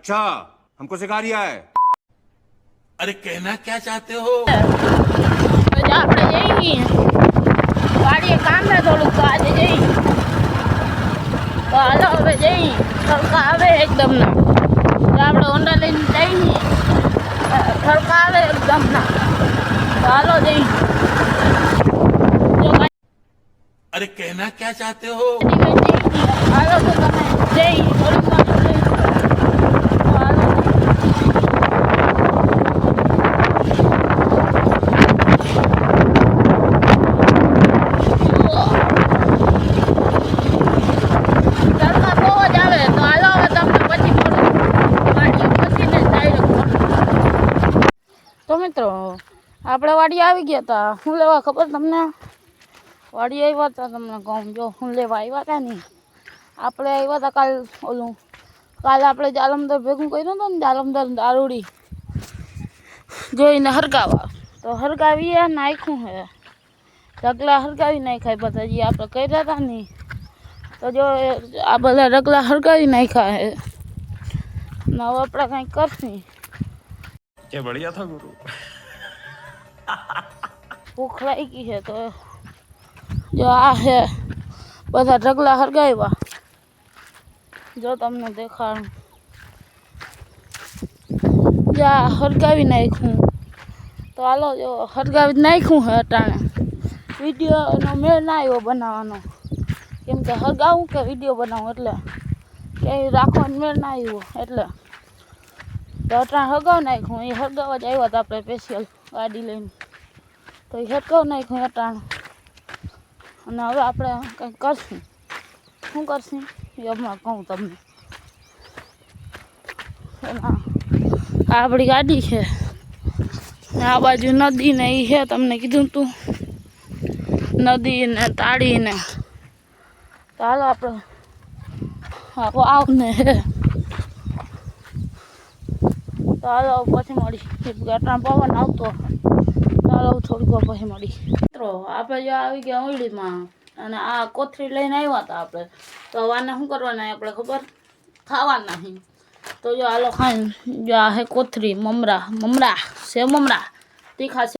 अच्छा हमको सिखा रिया है अरे कहना क्या चाहते हो આપણે જઈ ગાડીએ કામ ને થોડુંક તો આજે જઈ હાલો હવે જઈ ખડકા આવે એકદમ ના તો આપણે ઓંડા લઈને જઈ ખડકા આવે એકદમ ના હાલો જઈ અરે કહેના ક્યાં ચાહતે હો હાલો તો તમે જઈ થોડુંક तो मित्रों आप वड़ी आ गया था हूँ लेवा खबर तमने वड़ी आया था तमने कहूँ जो हूँ लेवा आया क्या नहीं आप आया था कल ओलू कल आप जालमदर भेगू कर दो जालमदर दारूड़ी जो इन्हें हरगावा तो हरगावी है नाखू है रगला हरगावी नहीं खाए पता जी आप कही रहा था नहीं तो जो आप रगला हरगावी ना खाए ना आप कहीं कर नहीं કે બઢિયા થા ગુરુ ભૂખલેઈ કી હે તો જો આ હે બધા ઢગલા હરગાયવા જો તમને દેખા જો હરગાવી નાખું તો હાલો જો હરગાવી નાખું હટાણે વિડિયો નો મે ના આયો બનાવવાનો કેમ તો હગાવું કે વિડિયો બનાવું એટલે કે એ રાખો મે ના આયો એટલે ડોટરા હગાવ નઈખું એ હગાવ જ આવત આપડે સ્પેશિયલ ગાડી લઈને તો હેકાવ નઈખું આ તાણ અને હવે આપણે કાઈ કરશું શું કરશું એ આપણે કહો તમને આ આપડી ગાડી છે ને આ બાજુ નદી ને ઈ છે તમને કીધુંતું નદી ને તાડી ને તો હાલો આપણે આવો આવને તો હાલો પછી મળી સ્કીપ ગટામ પવન આવતો હાલો થોડુંક પછી મળી મિત્રો આપણે જો આવી ગયા ઓળીમાં અને આ કોઠરી લઈને આવ્યા તો આપણે તો હવેના શું કરવાનું આપણે ખબર ખાવાનું નહીં તો જો હાલો ખાઈ જો આ છે કોઠરી મમરા મમરા શેમ મમરા તે ખાશે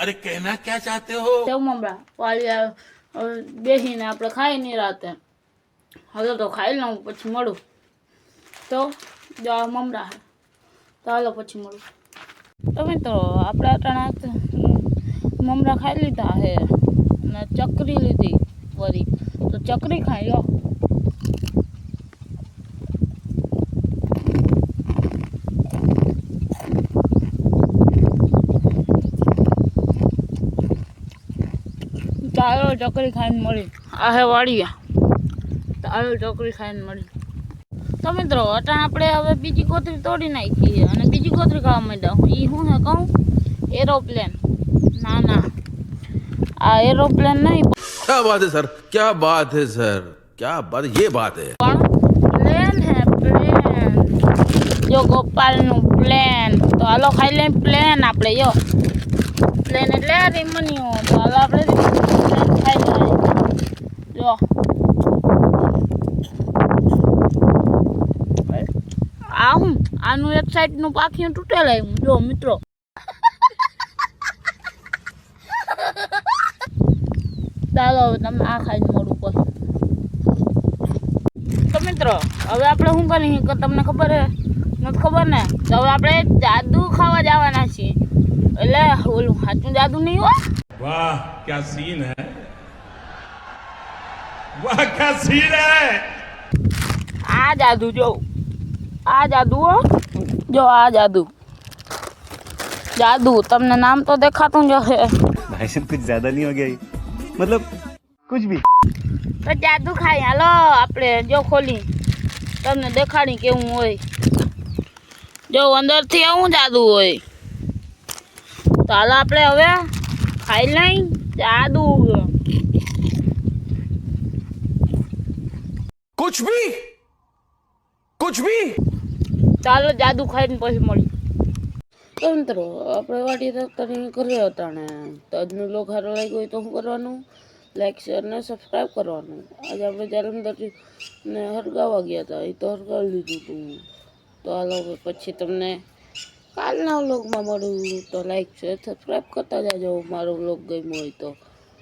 અરે કહેના શું ચાહતે હો જો મમરા વાળી આવ બેહીને આપણે ખાઈ ની રાતે હવે તો ખાઈ લઉ પછી મળું તો જો મમરા તો હાલો પછી મળું તો મિત્રો આપણે ત્રણ મમરા ખાઈ લીધા હે અને ચકરી લીધી વળી તો ચકરી ખાઈ લો ચાલો ચકરી ખાઈને મળી આહે વાળી ચાલો ચકરી ખાઈને મળી તો મિત્રો અટાણ આપણે હવે બીજી કોથળી તોડી નાખીએ અને બીજી કોથળી ખાવા માંડ્યા એ હું હે કહું એરોપ્લેન ના ના આ એરોપ્લેન નહીં ક્યા બાત હે સર ક્યા બાત હે સર ક્યા બાત યે બાત હે પણ પ્લેન હે પ્લેન જો ગોપાલનું પ્લેન તો હાલો ખાઈ લે પ્લેન આપણે યો પ્લેન એટલે આ રીમન્યું તો હાલો આપણે ખાઈ લઈએ જો આનું એક સાઈડ નું પાખીયું તૂટેલા આવ્યું જો મિત્રો ચાલો હવે તમે આ ખાઈ મોડું કહો તો મિત્રો હવે આપણે શું કરી કે તમને ખબર હે નથી ખબર ને તો હવે આપણે જાદુ ખાવા જવાના છીએ એટલે ઓલું સાચું જાદુ નહીં હોય વાહ ક્યાં સીન હે વાહ ક્યાં સીન હે આ જાદુ જોઉં આ જાદુ હો જો આ જાદુ જાदू तुमने नाम तो देखा तुम जो है भाई साहब कुछ ज्यादा नहीं हो गया मतलब कुछ भी તો જાદુ ખાઈ હાલો આપણે જો ખોલી તમને દેખાડી કેવું હોય જો અંદરથી એવું જાદુ હોય તો હાલો આપણે હવે ખાઈ લઈ જાદુ कुछ भी कुछ भी ચાલો જાદુ ખાઈને પછી મળી તો આપણે વાટી તરીને કર્યો હતા ને તો આજનો લોક સારો લાગ્યો હોય તો શું કરવાનું લાઈક શેર ને સબસ્ક્રાઈબ કરવાનું આજે આપણે ને હરગાવવા ગયા હતા એ તો હરગાવી લીધું હતું તો હાલો પછી તમને કાલના વ્લોગમાં મળું તો લાઈક શેર સબસ્ક્રાઈબ કરતા જાજો મારો વ્લોગ ગમ્યો હોય તો